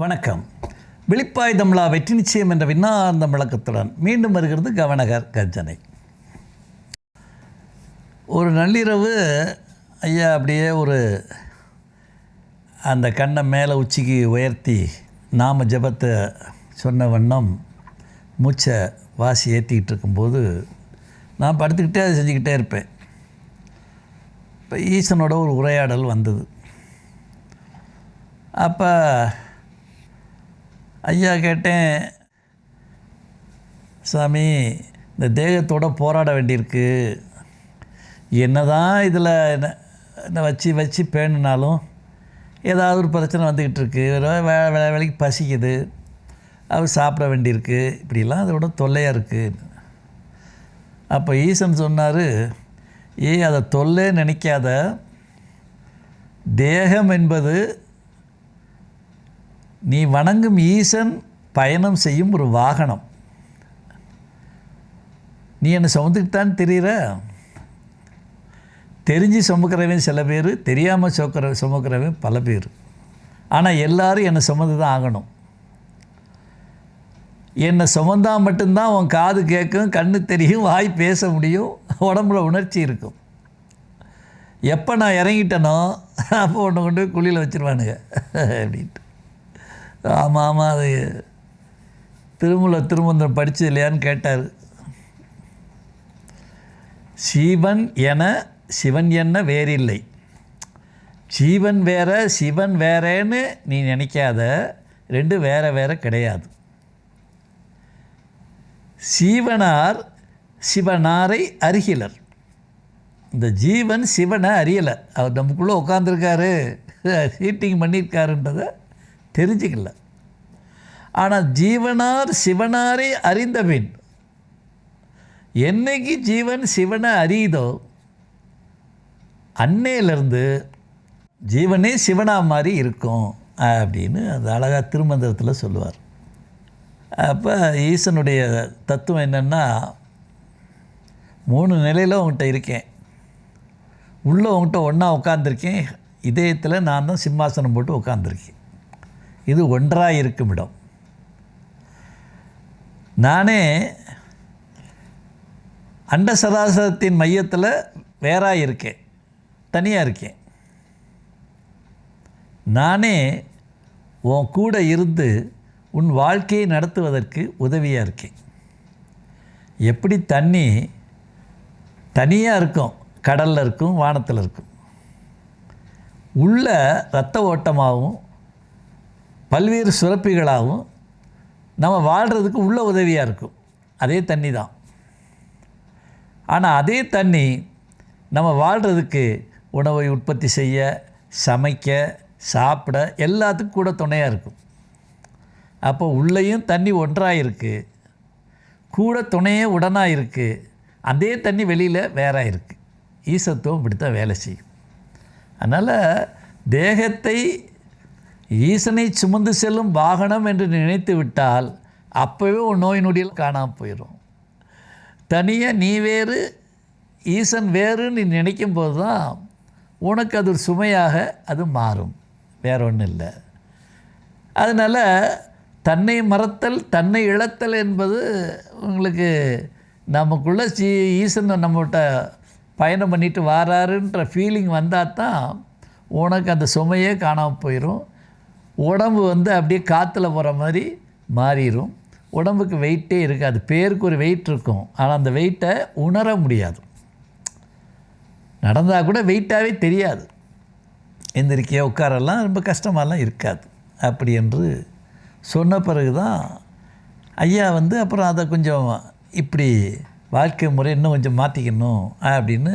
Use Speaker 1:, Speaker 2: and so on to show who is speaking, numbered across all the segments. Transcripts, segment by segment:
Speaker 1: வணக்கம். விழிப்பாய் தமிழா வெற்றி நிச்சயம் என்ற விண்ணார்ந்த விளக்கத்துடன் மீண்டும் வருகிறது கவனகர் கர்ஜனை. ஒரு நள்ளிரவு ஐயா அப்படியே ஒரு அந்த கண்ணை மேலே உச்சிக்கு உயர்த்தி நாம ஜெபத்தை சொன்ன வண்ணம் மூச்சை வாசி ஏற்றிக்கிட்டு இருக்கும்போது நான் படுத்துக்கிட்டே அதை செஞ்சுக்கிட்டே இருப்பேன். இப்போ ஈசனோட ஒரு உரையாடல் வந்தது. அப்போ ஐயா கேட்டேன் சாமி இந்த தேகத்தோட போராட வேண்டியிருக்கு. என்ன தான் இதில் என்ன என்ன வச்சு வச்சு பேணுனாலும் ஏதாவது ஒரு பிரச்சனை வந்துக்கிட்டு இருக்கு வே- வே வேலைக்கு பசிக்குது. அவர் சாப்பிட வேண்டியிருக்கு. இப்படிலாம் அதோட தொல்லையாக இருக்குது அப்போ ஈசன் சொன்னார் ஏ அதை தொல்லை நினைக்காத. தேகம் என்பது நீ வணங்கும் ஈசன் பயணம் செய்யும் ஒரு வாகனம். நீ என்னை சுமந்துக்கிட்டான்னு தெரிகிற தெரிஞ்சு சுமக்கிறவன் சில பேர் தெரியாமல் சுமக்கிற சுமக்கிறவன் பல பேர். ஆனால் எல்லோரும் என்னை சுமந்து தான் ஆகணும். என்னை சுமந்தால் மட்டும்தான் உன் காது கேட்கும் கண்ணு தெரியும் வாய் பேச முடியும் உடம்புல உணர்ச்சி இருக்கும். எப்போ நான் இறங்கிட்டேனோ அப்போ ஒன்று கொண்டு போய் குழியில் வச்சிருவானுங்க அப்படின்ட்டு. ஆமாம் ஆமாம் அது திருமூல திருமந்திரம் படித்தது இல்லையான்னு கேட்டார். சீவன் என சிவன் என்ன வேறில்லை. ஜீவன் வேற சிவன் வேறேன்னு நீ நினைக்காத. ரெண்டு வேற வேற கிடையாது. சீவனார் சிவனாரை அருகிலர் இந்த ஜீவன் சிவனை அறியலை. அவர் நமக்குள்ளே உட்காந்துருக்காரு சீட்டிங் பண்ணியிருக்காருன்றதை தெரிஞ்சுக்கல. ஆனால் ஜீவனார் சிவனாரை அறிந்தபின் என்னைக்கு ஜீவன் சிவனை அறியுதோ அன்னையிலேருந்து ஜீவனே சிவனா மாதிரி இருக்கும் அப்படின்னு அது அழகாக திருமந்திரத்தில் சொல்லுவார். அப்போ ஈசனுடைய தத்துவம் என்னென்னா மூணு நிலையில் உங்கள்கிட்ட இருக்கேன். உள்ளே உங்கள்கிட்ட ஒன்றா உட்காந்துருக்கேன் இதயத்தில் நான் தான் சிம்மாசனம் போட்டு உட்காந்துருக்கேன் இது ஒன்றாக இருக்கும் இடம். நானே அண்ட சராசரத்தின் மையத்தில் வேறாக இருக்கேன். தனியாக இருக்கேன். நானே உன் கூட இருந்து உன் வாழ்க்கையை நடத்துவதற்கு உதவியாக இருக்கேன். எப்படி தண்ணி தனியாக இருக்கும் கடலில் இருக்கும் வானத்தில் இருக்கும். உள்ள இரத்த ஓட்டமாகவும் பல்வேறு சுரப்பிகளாகவும் நம்ம வாழ்கிறதுக்கு உள்ள உதவியாக இருக்கும். அதே தண்ணி தான். ஆனால் அதே தண்ணி நம்ம வாழ்கிறதுக்கு உணவை உற்பத்தி செய்ய சமைக்க சாப்பிட எல்லாத்துக்கும் கூட துணையாக இருக்கும். அப்போ உள்ளேயும் தண்ணி ஒன்றாக இருக்குது கூட துணையே உடனாக இருக்குது அதே தண்ணி வெளியில் வேறாக இருக்குது ஈசத்துவம் இப்படி தான் வேலை செய்யும். அதனால் தேகத்தை ஈசனை சுமந்து செல்லும் வாகனம் என்று நினைத்து விட்டால் அப்போவே உன் நோய் நொடியில் காணாமல் போயிடும் தனியாக நீ வேறு ஈசன் வேறுன்னு நீ நினைக்கும் போது தான் உனக்கு அது ஒரு சுமையாக அது மாறும். வேற ஒன்றும் இல்லை. அதனால் தன்னை மறத்தல் தன்னை இழத்தல் என்பது உங்களுக்கு நமக்குள்ளே சி ஈசன் நம்மகிட்ட பயணம் பண்ணிட்டு வாராருன்ற ஃபீலிங் வந்தால் தான் உனக்கு அந்த சுமையே காணாமல் போயிடும் உடம்பு வந்து அப்படியே காற்றுல போகிற மாதிரி மாறிடும் உடம்புக்கு வெயிட்டே இருக்காது. பேருக்கு ஒரு வெயிட் இருக்கும். ஆனால் அந்த வெயிட்டை உணர முடியாது. நடந்தால் கூட வெயிட்டாகவே தெரியாது. எந்திரிக்க உட்காரெல்லாம் ரொம்ப கஷ்டமாலாம் இருக்காது. அப்படி என்று சொன்ன பிறகு தான் ஐயா வந்து அப்புறம் அதை கொஞ்சம் இப்படி வாழ்க்கை முறை இன்னும் கொஞ்சம் மாற்றிக்கணும் அப்படின்னு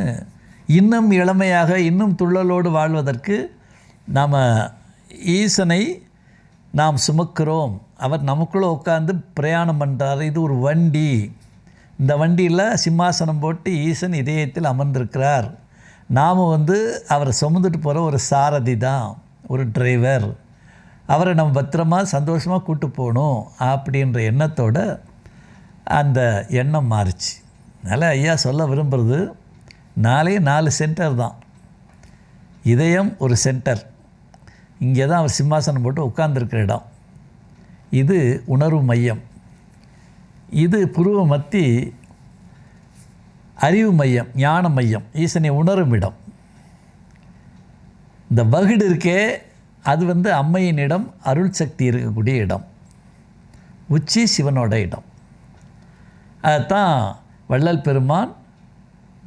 Speaker 1: இன்னும் இளமையாக இன்னும் துள்ளலோடு வாழ்வதற்கு நாம் ஈசனை நாம் சுமக்கிறோம். அவர் நமக்குள்ளே உட்காந்து பிரயாணம் பண்ணுறாரு இது ஒரு வண்டி. இந்த வண்டியில் சிம்மாசனம் போட்டு ஈசன் இதயத்தில் அமர்ந்திருக்கிறார். நாம் வந்து அவரை சுமந்துட்டு போகிற ஒரு சாரதி தான் ஒரு டிரைவர் அவரை நம்ம பத்திரமா சந்தோஷமாக கூட்டு போகணும் அப்படின்ற எண்ணத்தோட அந்த எண்ணம் மாறுச்சு. அதனால் ஐயா சொல்ல விரும்புகிறது நாலே நாலு சென்டர் தான். இதயம் ஒரு சென்டர் இங்கே தான் அவர் சிம்மாசனம் போட்டு உட்கார்ந்துருக்கிற இடம். இது உணர்வு மையம். இது புருவ மத்தி அறிவு மையம் ஞான மையம் ஈசனை உணரும் இடம். இந்த வகுடு இருக்கே அது வந்து அம்மையின் இடம் அருள் சக்தி இருக்கக்கூடிய இடம். உச்சி சிவனோட இடம். அதுதான் வள்ளல் பெருமான்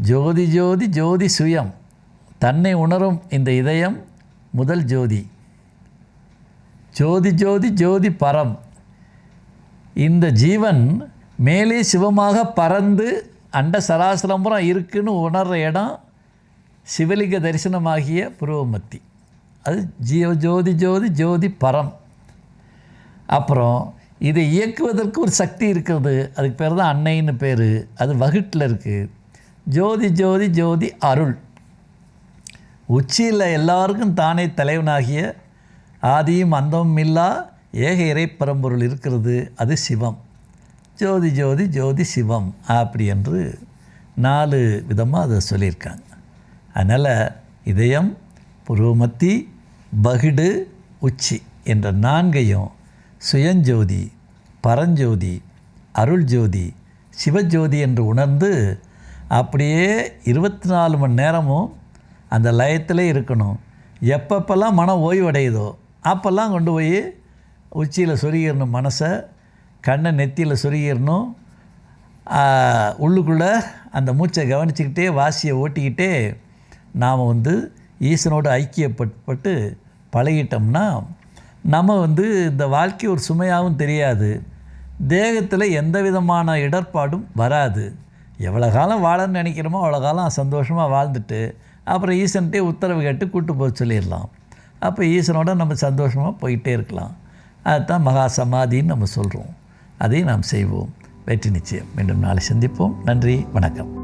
Speaker 1: ஜோதி ஜோதி ஜோதி சுயம். தன்னை உணரும் இந்த இதயம் முதல் ஜோதி. ஜோதி ஜோதி ஜோதி பரம். இந்த ஜீவன் மேலே சிவமாக பறந்து அண்ட சராசரம்புறம் இருக்குன்னு உணர்கிற இடம் சிவலிங்க தரிசனமாகிய புருவமத்தி. அது ஜீவ ஜோதி ஜோதி ஜோதி பரம். அப்புறம் இதை இயக்குவதற்கு ஒரு சக்தி இருக்கிறது. அதுக்கு பேர் தான் அன்னைன்னு பேர். அது வகுட்டில் இருக்குது ஜோதி ஜோதி ஜோதி அருள். உச்சியில் எல்லாருக்கும் தானே தலைவனாகிய ஆதியும் அந்தமும் இல்லா ஏக இறை பரம்பொருள் இருக்கிறது அது சிவம். ஜோதி ஜோதி ஜோதி சிவம் அப்படி என்று நாலு விதமாக அதை சொல்லியிருக்காங்க. அதனால் இதயம் புருவமத்தி பகிடு உச்சி என்ற நான்கையும் சுயஞ்சோதி பரஞ்சோதி அருள் ஜோதி சிவஜோதி என்று உணர்ந்து அப்படியே இருபத்தி நாலு மணி நேரமும் அந்த லயத்திலே இருக்கணும். எப்பப்பெல்லாம் மனம் ஓய்வடையுதோ அப்போல்லாம் கொண்டு போய் உச்சியில் சொருகிடணும் மனசை கண்ணை நெத்தியில் சொருகிடணும். உள்ளுக்குள்ளே அந்த மூச்சை கவனிச்சுக்கிட்டே வாசியை ஓட்டிக்கிட்டே நாம் வந்து ஈசனோடு ஐக்கியப்பட்டு பழகிட்டோம்னா நம்ம வந்து இந்த வாழ்க்கை ஒரு சுமையாகவும் தெரியாது. தேகத்தில் எந்த விதமான இடர்பாடும் வராது. எவ்வளோ காலம் வாழன்னு நினைக்கிறோமோ அவ்வளோ காலம் சந்தோஷமாக வாழ்ந்துட்டு அப்புறம் ஈசன்கிட்டே உத்தரவு கேட்டு கூட்டு போக சொல்லிடலாம். அப்போ ஈஸ்வரனோட நம்ம சந்தோஷமாக போயிட்டே இருக்கலாம். அதுதான் மகா சமாதின்னு நம்ம சொல்கிறோம் அதையும் நாம் செய்வோம். வெற்றி நிச்சயம். மீண்டும் நாளை சந்திப்போம். நன்றி. வணக்கம்.